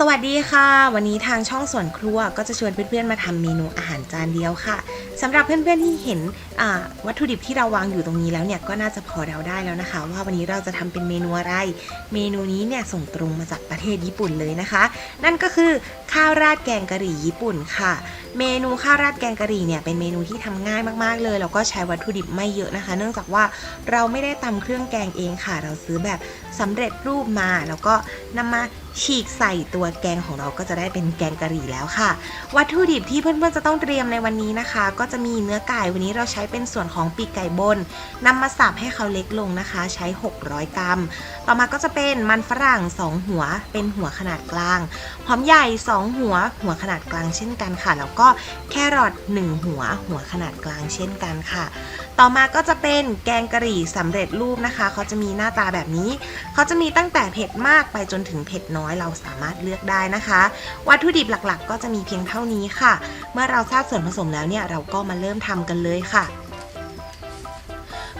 สวัสดีค่ะ วันนี้ทางช่องสวนครัวก็จะชวนเพื่อนๆมาทำเมนูอาหารจานเดียวค่ะสำหรับเพื่อนๆที่เห็นวัตถุดิบที่เราวางอยู่ตรงนี้แล้วเนี่ยก็น่าจะพอเดาได้แล้วนะคะ ว่าวันนี้เราจะทำเป็นเมนูอะไร เมนูนี้เนี่ยส่งตรงมาจากประเทศญี่ปุ่นเลยนะคะ นั่นก็คือข้าวราดแกงกะหรี่ญี่ปุ่นค่ะ เมนูข้าวราดแกงกะหรี่เนี่ยเป็นเมนูที่ทำง่ายมากๆเลยแล้วก็ใช้วัตถุดิบไม่เยอะนะคะ เนื่องจากว่าเราไม่ได้ตำเครื่องแกงเองค่ะ เราซื้อแบบสำเร็จรูปมาแล้วก็นำมา ฉีกใส่ตัวแกงของเราก็จะได้เป็นแกงกะหรี่แล้วค่ะ วัตถุดิบที่เพื่อนๆจะต้องเตรียมในวันนี้นะคะ ก็จะมีเนื้อไก่วันนี้เราใช้เป็นส่วนของปีกไก่บนนำมาสับให้เขาเล็กลงนะคะ ใช้ 600 กรัม ต่อมาก็จะเป็นมันฝรั่ง 2 หัว เป็นหัวขนาดกลางหอมใหญ่ 2 หัว หัวขนาดกลางเช่นกันค่ะ แล้วก็แครอท1หัว หัวขนาดกลางเช่นกันค่ะ ต่อมาก็จะเป็นแกงกะหรี่สำเร็จรูปนะคะ เขาจะมีหน้าตาแบบนี้ เขาจะมีตั้งแต่เผ็ดมากไปจนถึงเผ็ดน้อยเราสามารถเลือกได้นะคะ วัตถุดิบหลักๆ ก็จะมีเพียงเท่านี้ค่ะ เมื่อเราทราบส่วนผสมแล้วเนี่ยเราก็มาเริ่มทำกันเลยค่ะ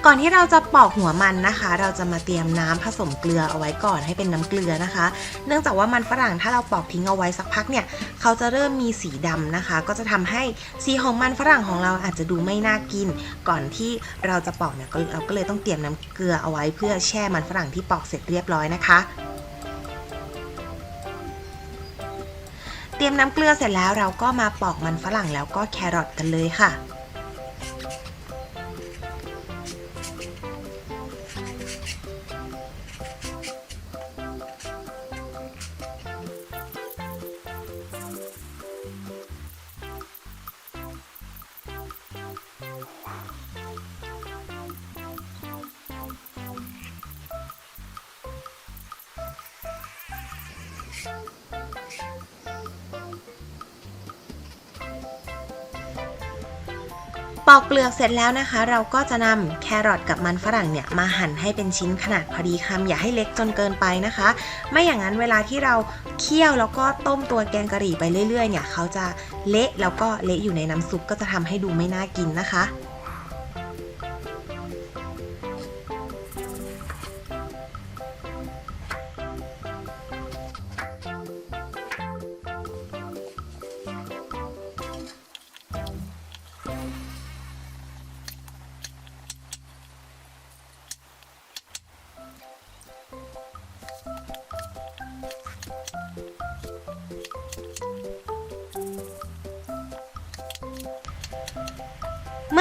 ก่อนที่เราจะปอกหัวมันนะคะ เราจะมาเตรียมน้ำผสมเกลือเอาไว้ก่อนให้เป็นน้ำเกลือนะคะ เนื่องจากว่ามันฝรั่งถ้าเราปอกทิ้งเอาไว้สักพักเนี่ย เขาจะเริ่มมีสีดำนะคะ ก็จะทำให้สีของมันฝรั่งของเราอาจจะดูไม่น่ากิน ก่อนที่เราจะปอกเนี่ยเราก็เลยต้องเตรียมน้ำเกลือเอาไว้เพื่อแช่มันฝรั่งที่ปอกเสร็จเรียบร้อยนะคะ เตรียมน้ำเกลือเสร็จแล้วเราก็มาปอกมันฝรั่งแล้วก็แครอทกันเลยค่ะ ปอกเปลือกเสร็จแล้วนะคะ เราก็จะนำแครอทกับมันฝรั่งเนี่ยมาหั่นให้เป็นชิ้นขนาดพอดีคำอย่าให้เล็กจนเกินไปนะคะ ไม่อย่างนั้นเวลาที่เราเคี่ยวแล้วก็ต้มตัวแกงกะหรี่ไปเรื่อยๆเนี่ยเขาจะเละแล้วก็เละอยู่ในน้ำซุปก็จะทำให้ดูไม่น่ากินนะคะ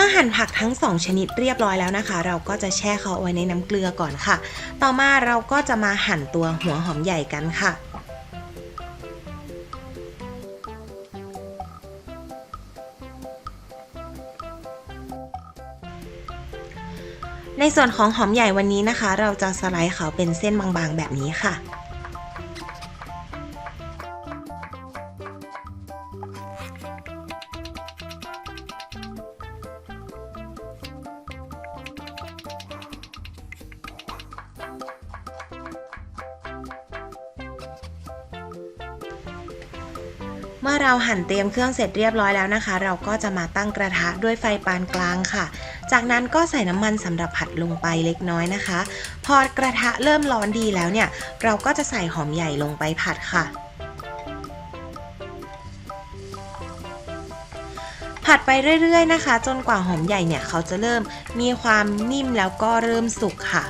อหั่นผักทั้ง 2 ชนิดเรียบร้อยแล้วนะคะ เราก็จะแช่เขาเอาไว้ในน้ำเกลือก่อนค่ะ ต่อมาเราก็จะมาหั่นตัวหัวหอมใหญ่กันค่ะในส่วนของหอมใหญ่วันนี้นะคะ เราจะสไลด์เขาเป็นเส้นบางๆแบบนี้ค่ะ มื่อเราหั่นเตรียมเครื่องเสร็จเรียบร้อยแล้วนะคะ เราก็จะมาตั้งกระทะด้วยไฟปานกลางค่ะ จากนั้นก็ใส่น้ำมันสำหรับผัดลงไปเล็กน้อยนะคะ พอกระทะเริ่มร้อนดีแล้วเนี่ย เราก็จะใส่หอมใหญ่ลงไปผัดค่ะผัดไปเรื่อยๆนะคะ จนกว่าหอมใหญ่เนี่ยเขาจะเริ่มมีความนิ่มแล้วก็เริ่มสุกค่ะ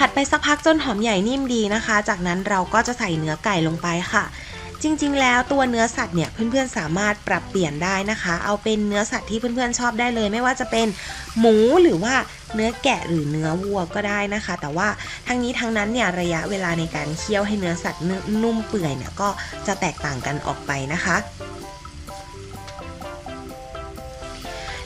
ผัดไปสักพักจนหอมใหญ่นิ่มดีนะคะ จากนั้นเราก็จะใส่เนื้อไก่ลงไปค่ะ จริงๆ แล้วตัวเนื้อสัตว์เนี่ยเพื่อนๆสามารถปรับเปลี่ยนได้นะคะ เอาเป็นเนื้อสัตว์ที่เพื่อนๆชอบได้เลย ไม่ว่าจะเป็นหมูหรือว่าเนื้อแกะหรือเนื้อวัวก็ได้นะคะ แต่ว่าทั้งนี้ทั้งนั้นเนี่ยระยะเวลาในการเคี่ยวให้เนื้อสัตว์นุ่มเปื่อยเนี่ยก็จะแตกต่างกันออกไปนะคะ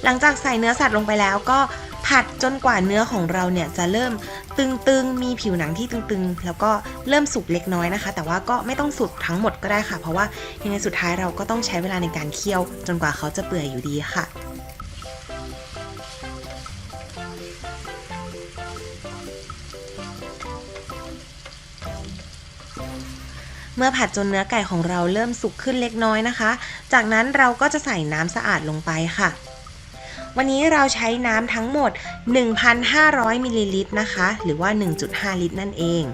หลังจากใส่เนื้อสัตว์ลงไปแล้วก็ ผัดจนกว่าเนื้อของเราเนี่ยจะเริ่มตึงๆ มีผิวหนังที่ตึงๆ แล้วก็เริ่มสุกเล็กน้อยนะคะ แต่ว่าก็ไม่ต้องสุกทั้งหมดก็ได้ค่ะ เพราะว่ายังไงสุดท้ายเราก็ต้องใช้เวลาในการเคี่ยว จนกว่าเขาจะเปื่อยอยู่ดีค่ะเมื่อผัดจนเนื้อไก่ของเราเริ่มสุกขึ้นเล็กน้อยนะคะ จากนั้นเราก็จะใส่น้ำสะอาดลงไปค่ะ วันนี้เราใช้น้ำทั้งหมด 1,500มิลลิลิตรนะคะ หรือว่า 1.5 ลิตรนั่นเอง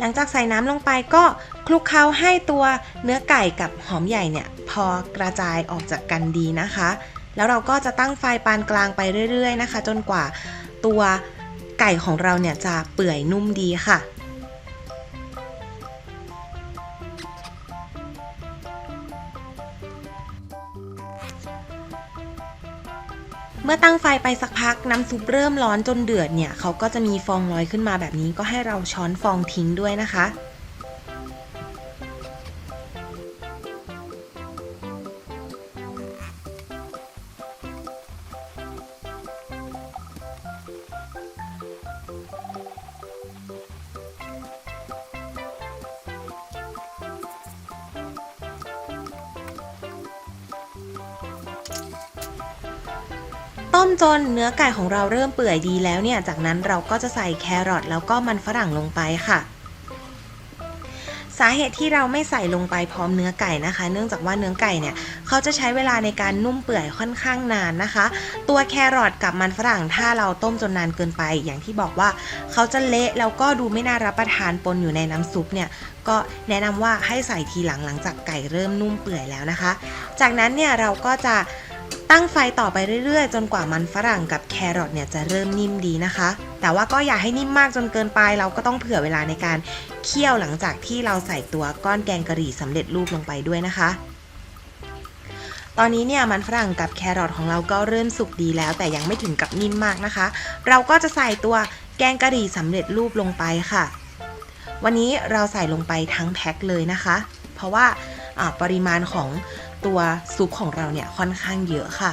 หลังจากใส่น้ำลงไปก็คลุกเคล้าให้ตัวเนื้อไก่กับหอมใหญ่เนี่ย พอกระจายออกจากกันดีนะคะ แล้วเราก็จะตั้งไฟปานกลางไปเรื่อยๆนะคะ จนกว่าตัวไก่ของเราเนี่ยจะเปื่อยนุ่มดีค่ะ เมื่อตั้งไฟไปสักพักน้ำซุปเริ่มร้อนจนเดือดเนี่ยเขาก็จะมีฟองลอยขึ้นมาแบบนี้ก็ให้เราช้อนฟองทิ้งด้วยนะคะ ต้มจนเนื้อไก่ของเราเริ่มเปื่อยดีแล้วเนี่ย จากนั้นเราก็จะใส่แครอทแล้วก็มันฝรั่งลงไปค่ะ สาเหตุที่เราไม่ใส่ลงไปพร้อมเนื้อไก่นะคะ เนื่องจากว่าเนื้อไก่เนี่ยเขาจะใช้เวลาในการนุ่มเปื่อยค่อนข้างนานนะคะ ตัวแครอทกับมันฝรั่งถ้าเราต้มจนนานเกินไป อย่างที่บอกว่าเขาจะเละแล้วก็ดูไม่น่ารับประทานปนอยู่ในน้ำซุปเนี่ยก็แนะนำว่าให้ใส่ทีหลังหลังจากไก่เริ่มนุ่มเปื่อยแล้วนะคะ จากนั้นเนี่ยเราก็จะ ตั้งไฟต่อไปเรื่อยๆ จนกว่ามันฝรั่งกับแครอทเนี่ยจะเริ่มนิ่มดีนะคะ แต่ว่าก็อย่าให้นิ่มมากจนเกินไป เราก็ต้องเผื่อเวลาในการเคี่ยวหลังจากที่เราใส่ตัวก้อนแกงกะหรี่สำเร็จรูปลงไปด้วยนะคะ ตอนนี้เนี่ยมันฝรั่งกับแครอทของเราก็เริ่มสุกดีแล้ว แต่ยังไม่ถึงกับนิ่มมากนะคะ เราก็จะใส่ตัวแกงกะหรี่สำเร็จรูปลงไปค่ะ วันนี้เราใส่ลงไปทั้งแพ็คเลยนะคะ เพราะว่าอ่าปริมาณของ ตัวซุปของเราเนี่ยค่อนข้างเยอะค่ะ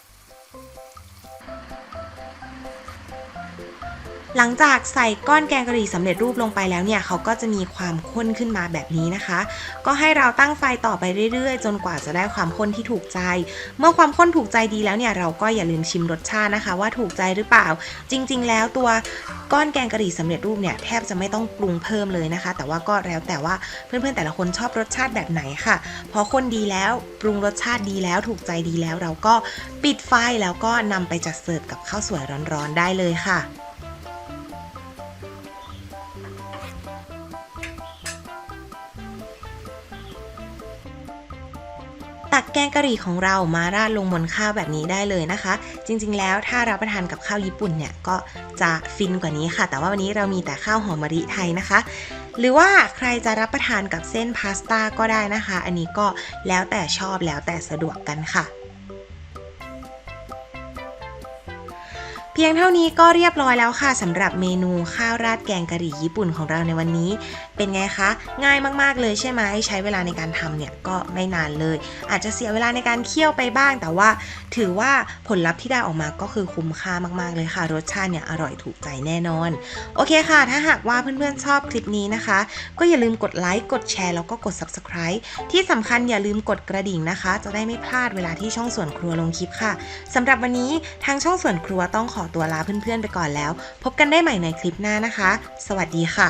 หลังจากใส่ก้อนแกงกะหรี่สำเร็จรูปลงไปแล้วเนี่ยเขาก็จะมีความข้นขึ้นมาแบบนี้นะคะ ก็ให้เราตั้งไฟต่อไปเรื่อยๆ จนกว่าจะได้ความข้นที่ถูกใจ เมื่อความข้นถูกใจดีแล้วเนี่ยเราก็อย่าลืมชิมรสชาตินะคะ ว่าถูกใจหรือเปล่า จริง ๆ แล้วตัวก้อนแกงกะหรี่สำเร็จรูปเนี่ยแทบจะไม่ต้องปรุงเพิ่มเลยนะคะ แต่ว่าก็แล้วแต่ว่าเพื่อนๆแต่ละคนชอบรสชาติแบบไหนค่ะ พอข้นดีแล้วปรุงรสชาติดีแล้วถูกใจดีแล้ว เราก็ปิดไฟแล้วก็นำไปจัดเสิร์ฟกับข้าวสวยร้อนๆได้เลยค่ะ ตักแกงกะหรี่ของเรามาราดลงบนข้าวแบบนี้ได้เลยนะคะ จริงๆ แล้วถ้ารับประทานกับข้าวญี่ปุ่นเนี่ยก็จะฟินกว่านี้ค่ะ แต่ว่าวันนี้เรามีแต่ข้าวหอมมะลิไทยนะคะ หรือว่าใครจะรับประทานกับเส้นพาสต้าก็ได้นะคะ อันนี้ก็แล้วแต่ชอบแล้วแต่สะดวกกันค่ะเพียงเท่านี้ก็เรียบร้อยแล้วค่ะสำหรับเมนูข้าวราดแกงกะหรี่ญี่ปุ่นของเราในวันนี้ เป็นไงคะ ง่ายมากๆเลยใช่ไหมใช้เวลาในการทำเนี่ยก็ไม่นานเลย อาจจะเสียเวลาในการเคี่ยวไปบ้าง แต่ว่าถือว่าผลลัพธ์ที่ได้ออกมาก็คือคุ้มค่ามากๆเลยค่ะ รสชาติเนี่ยอร่อยถูกใจแน่นอน โอเคค่ะ ถ้าหากว่าเพื่อนๆชอบคลิปนี้นะคะ ก็อย่าลืมกดไลค์กดแชร์แล้วก็กด subscribe ที่สำคัญอย่าลืมกดกระดิ่งนะคะ จะได้ไม่พลาดเวลาที่ช่องส่วนครัวลงคลิปค่ะสำหรับวันนี้ทางช่องส่วนครัวต้องขอตัวลาเพื่อนๆไปก่อนแล้ว พบกันได้ใหม่ในคลิปหน้านะคะ สวัสดีค่ะ